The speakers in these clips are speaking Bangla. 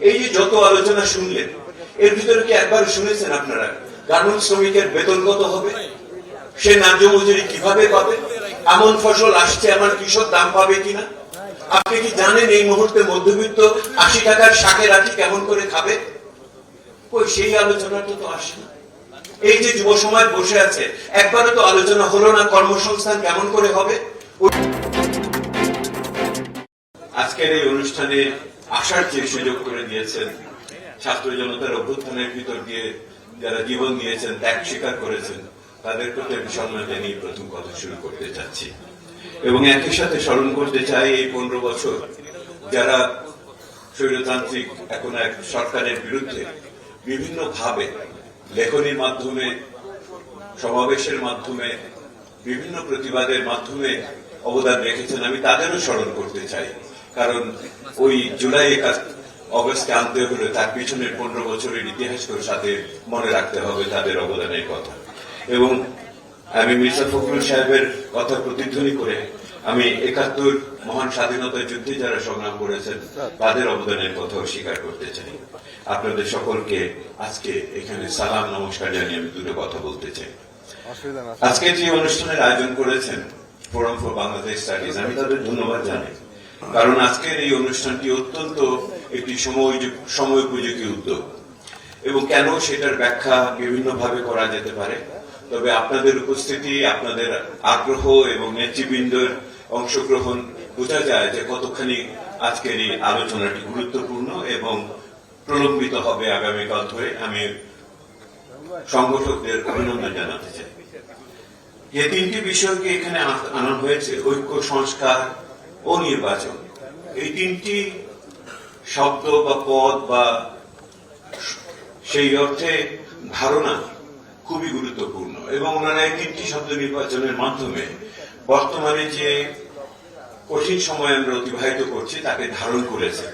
এই যে যত আলোচনা শুনলেন, এর ভিতরে কি একবার শুনেছেন আপনারা? গার্মেন্ট শ্রমিকের বেতন কত হবে? সে ন্যায্য মজুরি কীভাবে পাবে? এমন ফসল আসছে, আমার কৃষক দাম পাবে কিনা? আপনি কি জানেন এই মুহূর্তে মধ্যবিত্ত আশি টাকার শাকের আটি কেমন করে খাবে? কই, সেই আলোচনাটা তো আসে না। এই যে যুব সমাজ বসে আছে, একবারও তো আলোচনা হলো না কর্মসংস্থান কেমন করে হবে? আজকের এই অনুষ্ঠানে আসার যে সুযোগ করে দিয়েছেন, ছাত্র জনতার অভ্যুত্থানের ভিতর দিয়ে যারা জীবন দিয়েছেন, ত্যাগ স্বীকার করেছেন, তাদের প্রতি আমি জানিয়ে প্রথম কথা শুরু করতে চাচ্ছি। এবং একই সাথে স্মরণ করতে চাই এই পনেরো বছর যারা স্বৈরতান্ত্রিক, এখন এক সরকারের বিরুদ্ধে বিভিন্ন ভাবে লেখনির মাধ্যমে, সমাবেশের মাধ্যমে, বিভিন্ন প্রতিবাদের মাধ্যমে অবদান রেখেছেন, আমি তাদেরও স্মরণ করতে চাই। কারণ ওই জুলাই একা- অগস্টে আনতে হলে তার পিছনের পনেরো বছরের ইতিহাসকেও সাথে মনে রাখতে হবে তাদের অবদানের কথা। এবং আমি মির্জা ফখরুল সাহেবের কথা প্রতিধ্বনি করে আমি একাত্তর মহান স্বাধীনতা যুদ্ধে যারা সংগ্রাম করেছেন তাদের অবদানের কথাও স্বীকার করতে চাই। আপনাদের সকলকে আজকে এখানে সালাম নমস্কার জানিয়ে আমি দুটো কথা বলতে চাই। আজকে যে অনুষ্ঠানের আয়োজন করেছেন ফোরাম ফর বাংলাদেশ স্টাডিজ আমি তাদের ধন্যবাদ জানাই। কারণ আজকের এই অনুষ্ঠানটি অত্যন্ত একটি সময় সময় উপযোগী উদ্যোগ। এবং কেন সেটার ব্যাখ্যা বিভিন্ন ভাবে করা যেতে পারে? তবে আপনাদের উপস্থিতি, আপনাদের আগ্রহ এবং নেতৃবৃন্দের অংশগ্রহণ বোঝা যায় যে কতখানি আজকের এই আলোচনাটি গুরুত্বপূর্ণ এবং প্রলম্বিত হবে আগামীকাল ধরে। আমি সংগঠকদের অভিনন্দন জানাতে চাই। যে তিনটি বিষয়কে এখানে আনা হয়েছে ঐক্য, সংস্কার ও নির্বাচন এই তিনটি শব্দ বা পদ বা সেই অর্থে ধারণা খুবই গুরুত্বপূর্ণ এবং ওনারা এই তিনটি শব্দ নির্বাচনের মাধ্যমে বর্তমানে যে কঠিন সময় আমরা অতিবাহিত করছি, তাকে ধারণ করেছে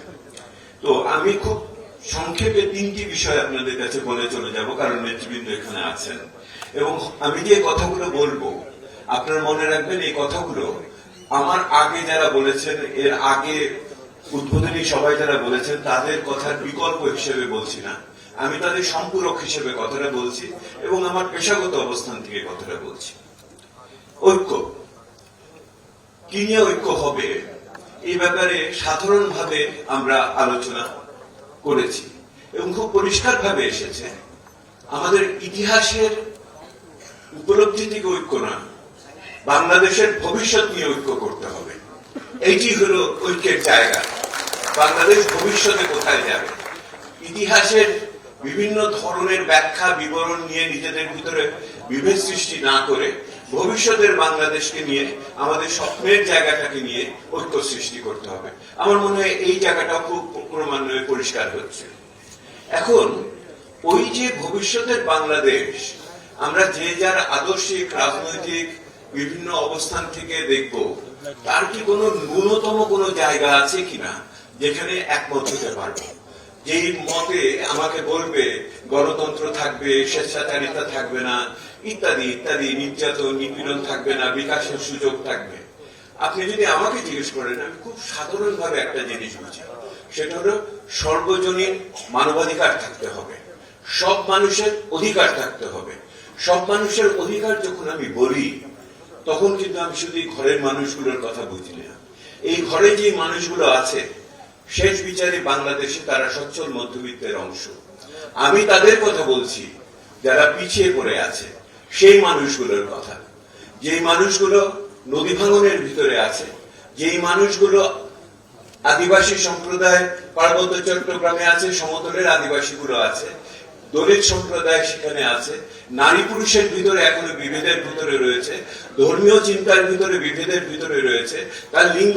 তো আমি খুব সংক্ষেপে তিনটি বিষয় আপনাদের কাছে বলে চলে যাব, কারণ নেতৃবৃন্দ এখানে আছেন। এবং আমি যে কথাগুলো বলব, আপনারা মনে রাখবেন এই কথাগুলো আমার আগে যারা বলেছেন, এর আগে উদ্বোধনী সবাই যারা বলেছেন, তাদের কথার বিকল্প হিসেবে বলছি না। আমি তাদের সম্পূরক হিসেবে কথাটা বলছি এবং আমার পেশাগত অবস্থান থেকে কথাটা বলছি। ঐক্য। কি নিয়ে ঐক্য হবে, এই ব্যাপারে সাধারণভাবে আমরা আলোচনা করেছি এবং খুব পরিষ্কারভাবে এসেছে। আমাদের ইতিহাসের উপলব্ধি থেকে ঐক্য না বাংলাদেশের ভবিষ্যৎ নিয়ে ঐক্য করতে হবে। এইটি হলো ঐক্যের জায়গা। বাংলাদেশ ভবিষ্যতে কোথায় যাবে? ইতিহাসের বিভিন্ন ধরনের ব্যাখ্যা, বিবরণ নিয়ে নিজেদের ভিতরে বিভেদ সৃষ্টি না করে ভবিষ্যতের বাংলাদেশকে নিয়ে, আমাদের স্বপ্নের জায়গাটাকে নিয়ে ঐক্য সৃষ্টি করতে হবে। আমার মনে হয় এই জায়গাটাও খুব ক্রমান্বয়ে পরিষ্কার হচ্ছে। এখন, ওই যে ভবিষ্যতের বাংলাদেশ, আমরা যে যার আদর্শিক, রাজনৈতিক বিভিন্ন অবস্থান থেকে দেখব, তার কি কোনো ন্যূনতম কোনো জায়গা আছে কিনা, যেখানে একমত হতে পারব? যেই মতে আমাকে বলবে, গণতন্ত্র থাকবে, স্বেচ্ছাচারিতা থাকবে না, ইত্যাদি ইত্যাদি, নির্যাতন, নিপীড়ন থাকবে না, বিকাশের সুযোগ থাকবে। আপনি যদি আমাকে জিজ্ঞেস করেন, আমি খুব সাধারণ ভাবে একটা জিনিস বুঝি। সেটা হলো, সর্বজনীন মানবাধিকার থাকতে হবে। সব মানুষের অধিকার থাকতে হবে। সব মানুষের অধিকার যখন আমি বলি তখন কিন্তু আমি শুধু এই ঘরের মানুষগুলোর কথা বুঝি না। এই ঘরে যে মানুষগুলো আছে, শেষ বিচারে বাংলাদেশে তারা সচ্ছল মধ্যবিত্তের অংশ। আমি তাদের কথা বলছি, যারা পিছিয়ে পড়ে আছে, সেই মানুষগুলোর কথা। যেই মানুষগুলো নদী ভাঙনের ভিতরে আছে, যেই মানুষগুলো আদিবাসী সম্প্রদায়, পার্বত্য চট্টগ্রামে আছে, সমতলের আদিবাসীগুলো আছে দলিত সম্প্রদায় সেখানে আছে। নারী পুরুষের ভিতরে এখনও বিভেদের ভিতরে রয়েছে। ধর্মীয় চিন্তার ভিতরে বিভেদের ভিতরে রয়েছে। তার লিঙ্গ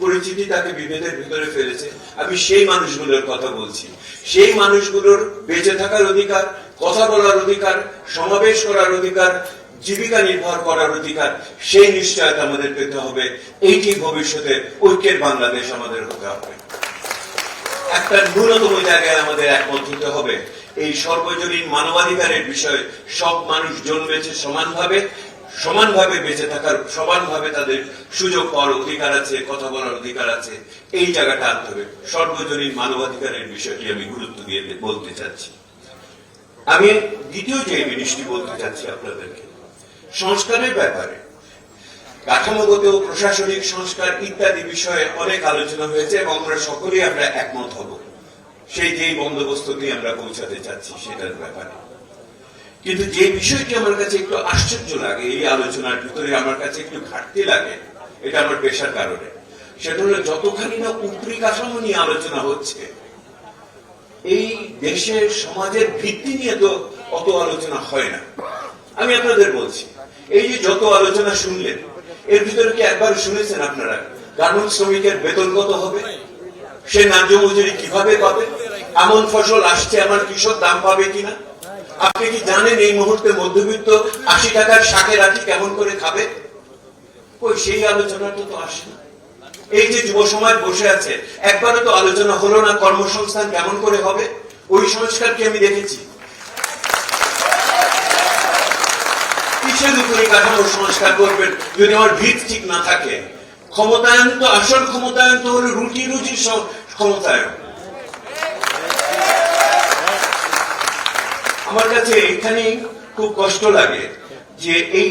পরিচিতি তাকে বিভেদের ভিতরে ফেলেছে। আমি সেই মানুষগুলোর কথা বলছি। সেই মানুষগুলোর বেঁচে থাকার অধিকার, কথা বলার অধিকার, সমাবেশ করার অধিকার, জীবিকা নির্ভর করার অধিকার, সেই নিশ্চয়তা আমাদের পেতে হবে। এইটি ভবিষ্যতে ঐক্যের বাংলাদেশ আমাদের হতে হবে। একটা ন্যূনতম জায়গায় আমাদের একমত হতে হবে। এই সর্বজনীন মানবাধিকারের বিষয়ে সব মানুষ জন্মেছে সমানভাবে সমানভাবে বেঁচে থাকার, সমানভাবে তাদের সুযোগ পাওয়ার অধিকার আছে, কথা বলার অধিকার আছে। এই জায়গাটা আনতে হবে। সর্বজনীন মানবাধিকারের বিষয়টি আমি গুরুত্ব দিয়ে বলতে চাচ্ছি। আমি দ্বিতীয় যে জিনিসটি বলতে চাচ্ছি আপনাদেরকে, সংস্কারের ব্যাপারে। কাঠামোগত, প্রশাসনিক সংস্কার ইত্যাদি বিষয়ে অনেক আলোচনা হয়েছে এবং আমরা সকলেই আমরা একমত হব। সেই যেই বন্দোবস্তটি আমরা পৌঁছাতে চাচ্ছি সেটার ব্যাপারে। কিন্তু যে বিষয়টি আমার কাছে একটু আশ্চর্য লাগে, এই আলোচনার ভিতরে আমার কাছে একটু ঘাটতি লাগে, এটা আমার পেশার কারণে। সেটা হলো যতখানি না উপরি কাঠামো নিয়ে আলোচনা হচ্ছে, এই দেশের সমাজের ভিত্তি নিয়ে তো অত আলোচনা হয় না। আমি আপনাদের বলছি, এই যে যত আলোচনা শুনলেন, এর ভিতরে কি একবার শুনেছেন আপনারা, গার্মেন্টস শ্রমিকের বেতন কত হবে? সে ন্যায্য মজুরি কীভাবে পাবে? এমন ফসল আসছে, আমার কৃষক দাম পাবে কিনা? আপনি কি জানেন এই মুহূর্তে মধ্যবিত্ত আশি টাকার শাকে রাখি কেমন করে খাবে? কই সেই আলোচনাটা তো আসে না। এই যে যুব সমাজ বসে আছে, একবারও তো আলোচনা হলো না কর্মসংস্থান কেমন করে হবে? ওই সংস্কারকে আমি দেখেছি? কিসের উপরে কাঠামো সংস্কার করবেন যদি আমার ভিত ঠিক না থাকে? ক্ষমতায়ন তো আসল ক্ষমতায়ন তো হলো রুটি সব ক্ষমতায়ন। আমার কাছে এখানেই খুব কষ্ট লাগে যে এই